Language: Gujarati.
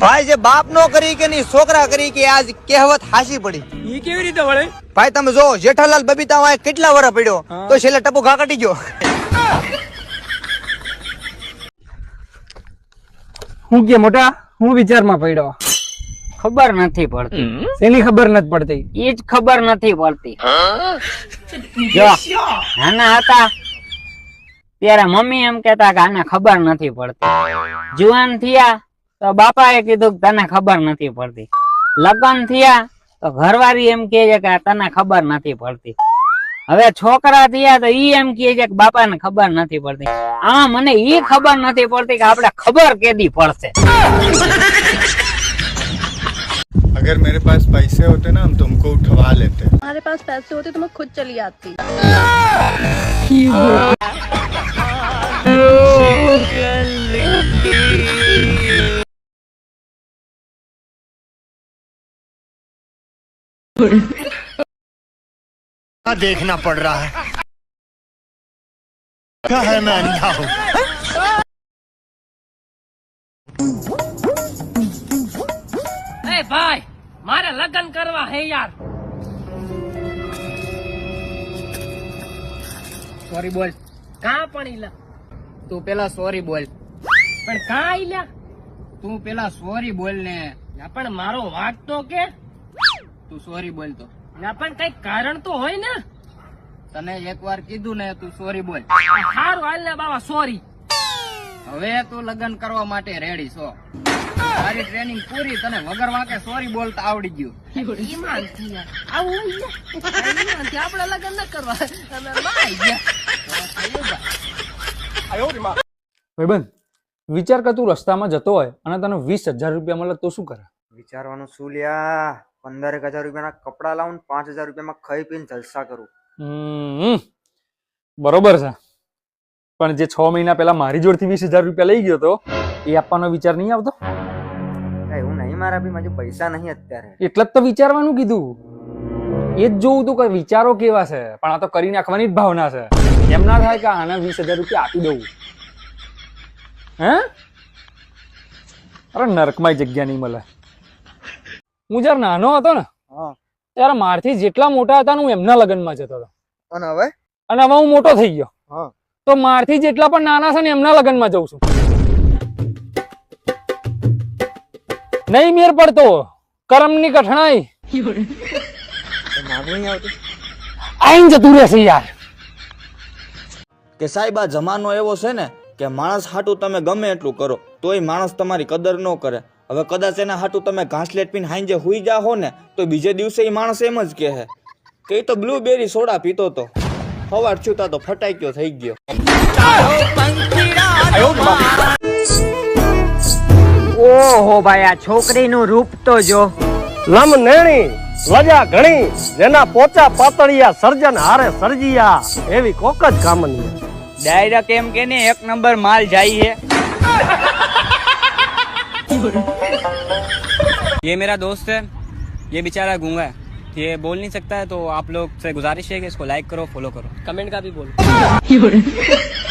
ભાઈ જે બાપ નો કરી કે નહીં છોકરા કરી કે આજ કહેવત હાસી પડી. એ કેવી રીતે વળે? ભાઈ તમે જો જેઠાલાલ બબીતા વાંહે કેટલા વર્ષ પડ્યો? તો છેલ્લે ટપુ ઘા ગયો. હું કે મોટા હું વિચારમાં પડ્યો. ખબર નથી પડતી. એની ખબર નથી પડતી? એ જ ખબર નથી પડતી. જો નાના હતા. ત્યારે મમ્મી એમ કેતા કે આને ખબર નથી પડતી. જુવાન થયા તો બાપાએ કીધું કે તને ખબર નથી પડતી લગ્ન થયા તો ઘરવાળી એમ કહે છે કે આ તને ખબર નથી પડતી હવે છોકરા થયા તો ઈ એમ કહે છે કે બાપાને ખબર નથી પડતી આમાં મને ઈ ખબર નથી પડતી કે આપણે ખબર કેદી પડશે अगर मेरे पास पैसे होते ना हम तुमको उठवा लेते हमारे पास पैसे होते तो मैं खुद चली आती देखना पड़ रहा है क्या है मैं अंधा हूँ એ ભાઈ મારે લગ્ન કરવા હે યાર સોરી બોલ કાં પણ ઈલા તું પેલા સોરી બોલ પણ કાં ઈલા તું પેલા સોરી બોલ ને ના પણ મારો વાક તો કે તું સોરી બોલ તો. ના પણ કઈ કારણ તો હોય ને. તને એકવાર કીધું ને તું સોરી બોલ. સારું હાલ ને બાબા સોરી હવે તું લગ્ન કરવા માટે રેડી છો. તારી ટ્રેનિંગ પૂરી તને વગર વાંકે સોરી બોલતા આવડી ગયું. ઈમાનથી આવું ને. ઈમાનથી આપણે લગ્ન ન કરવા. અમે માઈ ગયા. ભાઈબંધ વિચાર કર તું રસ્તામાં જતો હોય અને તને વીસ હજાર રૂપિયા મળે તો શું કરે? વિચારવાનું શું લ્યા? પંદર એક હજાર રૂપિયાના કપડા લાવું પાંચ હજાર રૂપિયામાં ખાઈ પીને જલસા કરું. બરોબર છે. પણ જે છ મહિના પહેલા મારી જોડથી વીસ હજાર રૂપિયા લઈ ગયો તો એ આપવાનો વિચાર નહીં આવતો? એવું નહીં મારા બી મારી પૈસા નહીં અત્યારે. એટલે જ તો વિચારવાનું કીધું. એ જ જોવું તું કે વિચારો કેવા છે પણ આ તો કરી નાખવાની જ ભાવના છે. એમ ના થાય કે આને વીસ હજાર રૂપિયા આપી દઉં. હે? અરે નરકમાં જગ્યા નહીં મળે. હું જયારે નાનો હતો ને હા. ત્યારે મારથી જેટલા મોટા હતા હું એમના લગ્નમાં જતો હતો. અને હવે? અને હવે હું મોટો થઈ ગયો. હા. તો મારથી જેટલા પણ નાના છે ને એમના લગ્નમાં જઉં છું. નહીં મેર પડતો. કરમની કઠણાઈ. આઈને જતું રહેશે યાર. કે સાહેબ આ જમાનો એવો છે ને કે માણસ હાટું તમે ગમે એટલું કરો તોય માણસ તમારી કદર ન કરે. હવે કદાચ એના હાટું તમે ઘાસલેટ પીને હાંજે હુઈ જાહો ને તો બીજે દિવસે એ માણસ એમ જ કહે. કે તો બ્લુબેરી સોડા પીતો તો. સવાર છૂતા તો ફટાક્યો થઈ ગયો. ઓહો ભાઈ આ છોકરીનું રૂપ તો જો. લમ નેણી લજા ઘણી જેના પોચા પાતળિયા સર્જન હારે સર્જિયા એવી કોક જ કામની ડાયરેક્ટ એમ કે ને એક નંબર માલ જાય है ये मेरा दोस्त है ये बेचारा गूँगा है। ये बोल नहीं सकता है तो आप लोग से गुजारिश है कि इसको लाइक करो फॉलो करो। कमेंट का भी बोल।